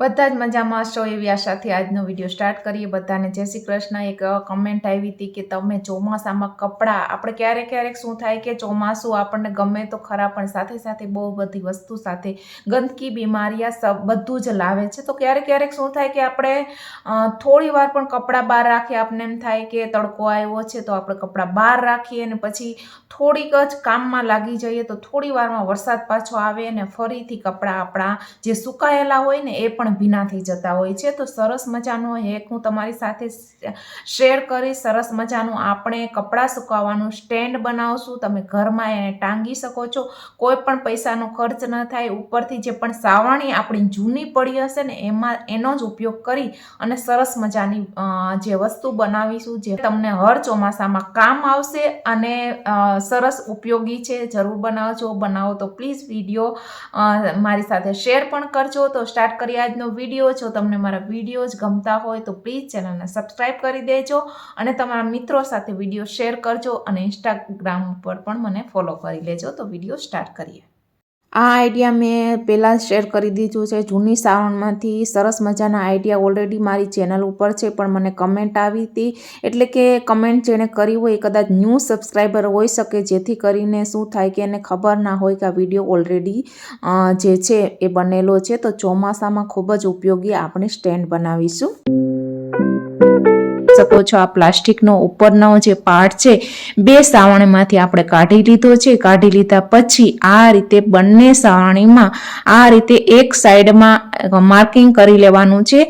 બધા જ મજામાં હશો એવી આશાથી આજનો વીડિયો સ્ટાર્ટ કરીએ. બધાને જય શ્રી કૃષ્ણ. એક કમેન્ટ આવી હતી કે તમે ચોમાસામાં કપડાં, આપણે ક્યારેક ક્યારેક શું થાય કે ચોમાસું આપણને ગમે તો ખરા, પણ સાથે સાથે બહુ બધી વસ્તુ સાથે ગંદકી, બીમારીયા સબ, બધું જ લાવે છે. તો ક્યારેક ક્યારેક શું થાય કે આપણે થોડી વાર પણ કપડાં બહાર રાખીએ. આપણને એમ થાય કે તડકો આવ્યો છે તો આપણે કપડાં બહાર રાખીએ અને પછી થોડીક જ કામમાં લાગી જઈએ તો થોડી વારમાં વરસાદ પાછો આવે અને ફરીથી કપડાં આપણા જે સુકાયેલા હોય ને એ પણ ભીના થઈ જતા હોય છે. તો સરસ મજાનો હેક હું તમારી સાથે શેર કરી સરસ મજાનું આપણે કપડાં સુકાવવાનું સ્ટેન્ડ બનાવશું. તમે ઘરમાં એને ટાંગી શકો છો. કોઈ પણ પૈસાનો ખર્ચ ન થાય. ઉપરથી જે પણ સાવરણી આપણી જૂની પડી હશે ને, એમાં, એનો જ ઉપયોગ કરી અને સરસ મજાની જે વસ્તુ બનાવીશું, જે તમને હર ચોમાસામાં કામ આવશે અને સરસ ઉપયોગી છે. જરૂર બનાવજો. બનાવો તો પ્લીઝ વીડિયો મારી સાથે શેર પણ કરજો. તો સ્ટાર્ટ કરીએ આજનો વીડિયો, જો તમને મારા વીડિયો જ ગમતા હોય તો પ્લીઝ ચેનલને સબસ્ક્રાઈબ કરી દેજો અને તમારા મિત્રો સાથે વીડિયો શેર કરજો અને ઇન્સ્ટાગ્રામ ઉપર પણ મને ફોલો કરી લેજો. તો વીડિયો સ્ટાર્ટ કરીએ. આ આઈડિયા મેં પહેલાં શેર કરી દીધું છે. જૂની સાવણમાંથી સરસ મજાના આઈડિયા ઓલરેડી મારી ચેનલ ઉપર છે, પણ મને કમેન્ટ આવી હતી. એટલે કે કમેન્ટ જેણે કરી હોય એ કદાચ ન્યૂ સબસ્ક્રાઈબર હોઈ શકે, જેથી કરીને શું થાય કે એને ખબર ના હોય કે આ વીડિયો ઓલરેડી જે છે એ બનેલો છે. તો ચોમાસામાં ખૂબ જ ઉપયોગી આપણે સ્ટેન્ડ બનાવીશું. શકો છો, આ પ્લાસ્ટિકનો ઉપરનો જે પાર્ટ છે, બે સાવણીમાંથી આપણે કાઢી લીધો છે. કાઢી લીધા પછી આ રીતે બંને સાવણીમાં આ રીતે એક સાઈડમાં માર્કિંગ કરી લેવાનું છે.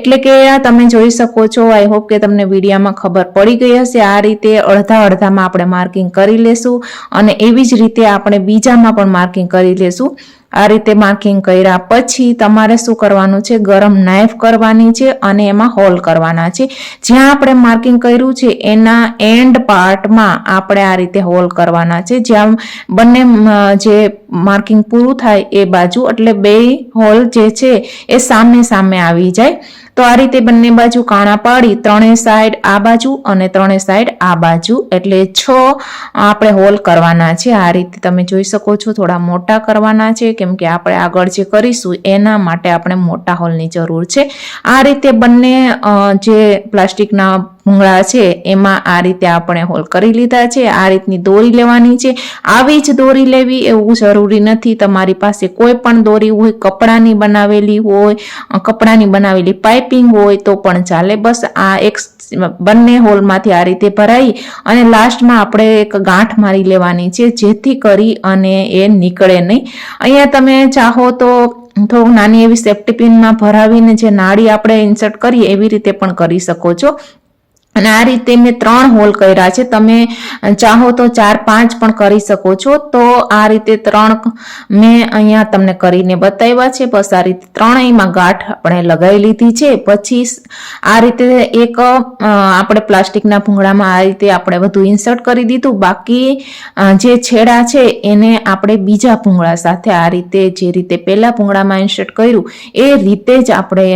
એટલે કે તમે જોઈ શકો છો આઈ હોપ કે તમને વિડીયામાં ખબર પડી ગઈ હશે. આ રીતે અડધા અડધામાં આપણે માર્કિંગ કરી લેશું અને એવી જ રીતે આપણે બીજામાં પણ માર્કિંગ કરી લેશું. આ રીતે માર્કિંગ કર્યા પછી તમારે શું કરવાનું છે? ગરમ નાઇફ કરવાની છે અને એમાં હોલ કરવાના છે. જ્યાં આપણે માર્કિંગ કર્યું છે, એના એન્ડ પાર્ટમાં આપણે આ રીતે હોલ કરવાના છે. જ્યાં બંને જે માર્કિંગ પૂરું થાય એ બાજુ, એટલે બે હોલ જે છે એ સામે સામે આવી જાય. તો આ રીતે બંને બાજુ કાણા પાડી ત્રણેય સાઈડ આ બાજુ અને ત્રણેય સાઈડ આ બાજુ. એટલે છ આપણે હોલ કરવાના છે. આ રીતે તમે જોઈ શકો છો થોડા મોટા કરવાના છે. કેમ કે આપણે આગળ જે કરીશું એના માટે આપણે મોટા હોલની જરૂર છે. આ રીતે બંને જે પ્લાસ્ટિકના ભૂંગળા છે, એમાં આ રીતે આપણે હોલ કરી લીધા છે, આ રીતની દોરી લેવાની છે. આવી જ દોરી લેવી એવું જરૂરી નથી. તમારી પાસે કોઈ પણ દોરી હોય, કપડાની બનાવેલી હોય કપડાની બનાવેલી પાઇપિંગ હોય તો પણ ચાલે. બસ આ એક બંને હોલમાંથી આ રીતે ભરાઈ અને લાસ્ટમાં આપણે એક ગાંઠ મારી લેવાની છે, જેથી કરી અને એ નીકળે નહીં. અહીંયા તમે ચાહો તો થોડું નાની એવી સેફ્ટી પિનમાં ભરાવીને જે નાળી આપણે ઇન્સર્ટ કરીએ એવી રીતે પણ કરી શકો છો. અને આ રીતે મેં ત્રણ હોલ કર્યા છે. તમે ચાહો તો ચાર, પાંચ પણ કરી શકો છો. તો આ રીતે ત્રણ મેં અહીંયા તમને કરીને બતાવ્યા છે. બસ આ રીતે ત્રણેયમાં ગાંઠ આપણે લગાવી લીધી છે. પછી આ રીતે એક આપણે પ્લાસ્ટિકના ભૂંગળામાં આ રીતે આપણે બધું ઇન્સર્ટ કરી દીધું. બાકી જે છેડા છે એને આપણે બીજા ભૂંગળા સાથે આ રીતે જે રીતે પહેલા ભૂંગળામાં ઇન્સર્ટ કર્યું, એ રીતે જ આપણે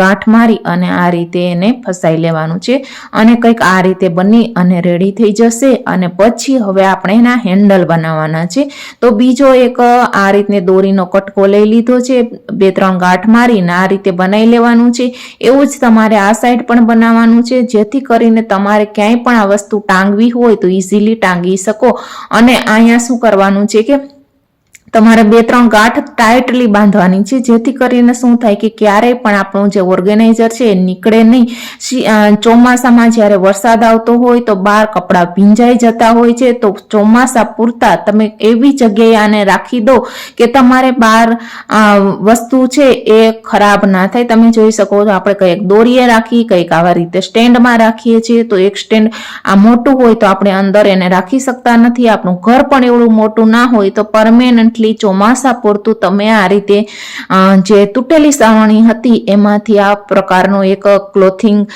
ગાંઠ મારી અને આ રીતે એને ફસાઈ લેવાનું છે. અને કંઈક આ રીતે બની અને રેડી થઈ જશે અને પછી હવે આપણે એના હેન્ડલ બનાવવાના છે. તો બીજો એક આ રીતને દોરીનો કટકો લઈ લીધો છે. બે, ત્રણ ગાંઠ મારીને આ રીતે બનાવી લેવાનું છે. એવું જ તમારે આ સાઈડ પણ બનાવવાનું છે. જેથી કરીને તમારે ક્યાંય પણ આ વસ્તુ ટાંગવી હોય તો ઇઝીલી ટાંગી શકો. અને અહીંયા શું કરવાનું છે કે તમારે બે, ત્રણ ગાંઠ ટાઈટલી બાંધવાની છે, જેથી કરીને શું થાય કે ક્યારેય પણ આપણું જે ઓર્ગેનાઇઝર છે એ નીકળે નહીં. ચોમાસામાં જ્યારે વરસાદ આવતો હોય તો બહાર કપડાં ભીંજાઈ જતા હોય છે, તો ચોમાસા પૂરતા તમે એવી જગ્યાએ આને રાખી દો કે તમારે બહાર વસ્તુ છે એ ખરાબ ના થાય. તમે જોઈ શકો છો આપણે કંઈક દોરીએ રાખી, કંઈક આવા રીતે સ્ટેન્ડમાં રાખીએ છીએ, તો એક સ્ટેન્ડ આ મોટું હોય તો આપણે અંદર એને રાખી શકતા નથી. આપણું ઘર પણ એવડું મોટું ના હોય તો પરમેનન્ટલી ચોમાસા પૂરતું તમે આ રીતે જે તૂટેલી સાવણી હતી એમાંથી આ પ્રકારનો એક ક્લોથિંગ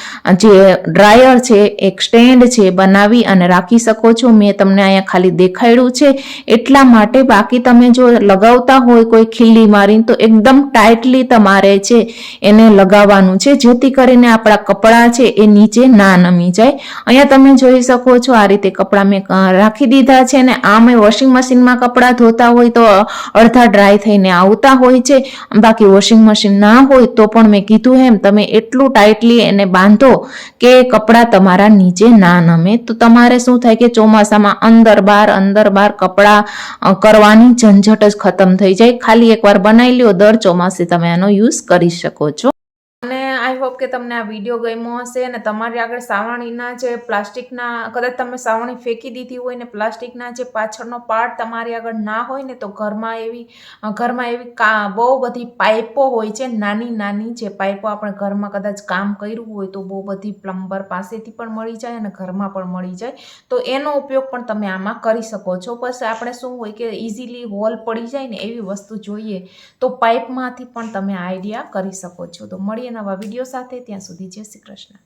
જે ડ્રાયર છે, એક સ્ટેન્ડ છે બનાવી અને રાખી શકો છો. મેં તમને અહીંયા ખાલી દેખાડ્યું છે. એટલા માટે બાકી તમે જો લગાવતા હોય કોઈ ખીલી મારીને તો એકદમ ટાઈટલી તમારે છે એને લગાવવાનું છે. જેથી કરીને આપણા કપડાં છે એ નીચે ના નમી જાય. અહીંયા તમે જોઈ શકો છો આ રીતે કપડાં મેં રાખી દીધા છે ને મેં વોશિંગ મશીનમાં કપડાં ધોતા હોય તો અડધા ડ્રાય થઈને આવતા હોય છે. બાકી વોશિંગ મશીન ના હોય તો પણ મેં કીધું એમ, તમે એટલું ટાઈટલી એને બાંધો કે કપડાં તમારા નીચે ના નમે. તો તમારે શું થાય કે ચોમાસામાં અંદર બાર અંદર બાર કપડાં કરવાની ઝંઝટ જ ખતમ થઈ જાય. ખાલી એકવાર બનાવી લ્યો, દર ચોમાસે તમે આનો યુઝ કરી શકો છો. હોપ કે તમને આ વીડિયો ગમ્યો હશે અને તમારી આગળ સાવરણીના જે પ્લાસ્ટિકના, કદાચ તમે સાવરણી ફેંકી દીધી હોય ને પ્લાસ્ટિકના જે પાછળનો પાર્ટ તમારી આગળ ના હોય ને તો ઘરમાં એવી ઘરમાં એવી કા, બહુ બધી પાઇપો હોય છે, નાની નાની જે પાઇપો આપણે ઘરમાં કદાચ કામ કર્યું હોય તો બહુ બધી પ્લમ્બર પાસેથી પણ મળી જાય અને ઘરમાં પણ મળી જાય. તો એનો ઉપયોગ પણ તમે આમાં કરી શકો છો. બસ આપણે શું હોય કે ઇઝીલી હોલ પડી જાય ને એવી વસ્તુ જોઈએ તો પાઇપમાંથી પણ તમે આઈડિયા કરી શકો છો. તો મળીએ નવા વીડિયો સાથે ત્યાં સુધી જય શ્રી કૃષ્ણ.